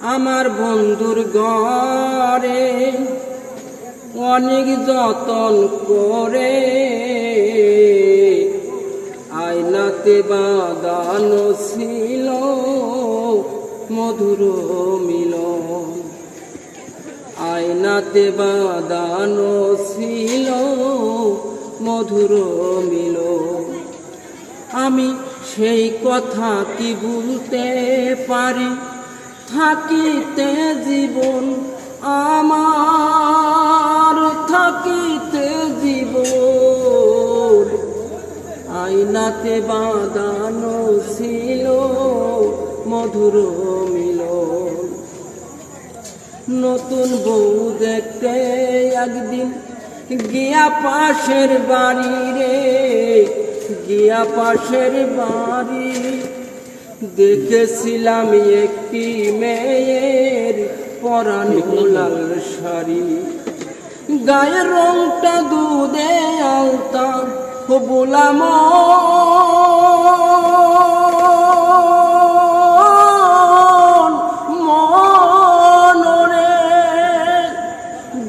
আমার বন্ধুর ঘরে অনেক যতন করে। আয়নাতে বাদানো ছিল মধুর মিলন। আয়নাতে বাদানো ছিল মধুর মিলন। আমি সেই কথা কি ভুলতে পারি থাকিতে জীবন, আমার থাকিতে জীবন। আয়নাতে বাঁধানো ছিল মধুর মিলন। নতুন বউ দেখতে একদিন গিয়া পাশের বাড়ি রে, গিয়া পাশের বাড়ি দেখেছিলাম একটি মেয়ের পরানি লাল শাড়ি। গায়ের রংটা দুধে আলতা বলাম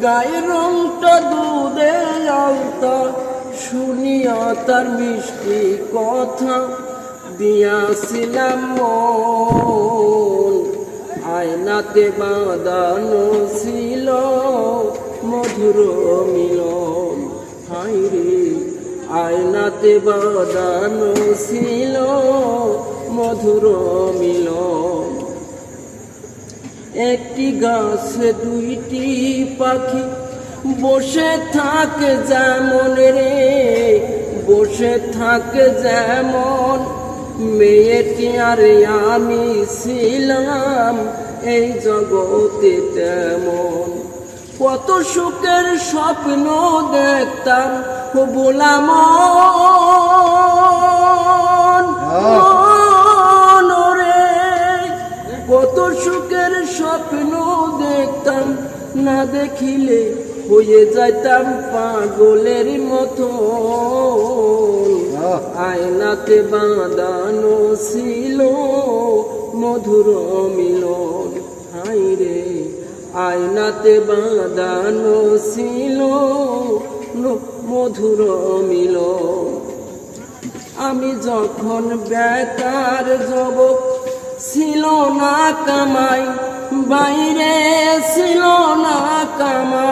গায়ের তার মিষ্টি কথা দিয়াছিলাম আয়নাতে বাঁধানো ছিল মধুর মিলন। হাইরে আয়নাতে বাঁধানো ছিল মধুর মিলন। একটি গাছে দুইটি পাখি, বসে থাকে যেমন রে, বসে থাকে যেমন মেয়েটি আর আমি ছিলাম, এই জগতে তেমন। কত সুখের স্বপ্ন দেখতাম বলাম কত সুখের স্বপ্ন দেখতাম, না দেখিলে হয়ে যাইতাম পাগলের মতো আয়নাতে বাঁধানো ছিল, মধুর মিলন। হাই রে, আয়নাতে বাঁধানো ছিল, মধুর মিলন। আমি যখন বেকার যুবক, ছিল না কামাই, বাইরে ছিল না কামাই।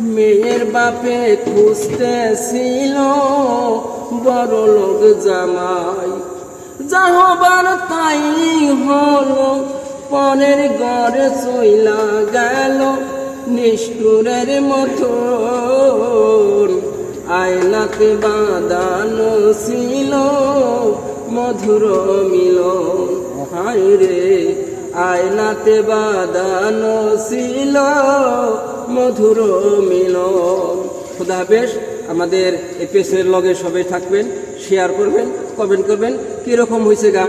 মেয়ের বাপে খুঁজতে ছিল বড় লোক জামাই। যাহবার তাই হলো পনেরো গড়ে চইলা গেল নিষ্ঠুরের মতো। আয়নাতে বাঁধানো ছিল মধুর মিলন। হায় রে, আয়নাতে বাঁধানো ছিল মধুর মিলন। খুদা বেশ আমাদের এই পেসের লগে সবাই থাকবেন শেয়ার করবেন কমেন্ট করবেন, কীরকম হয়েছে গান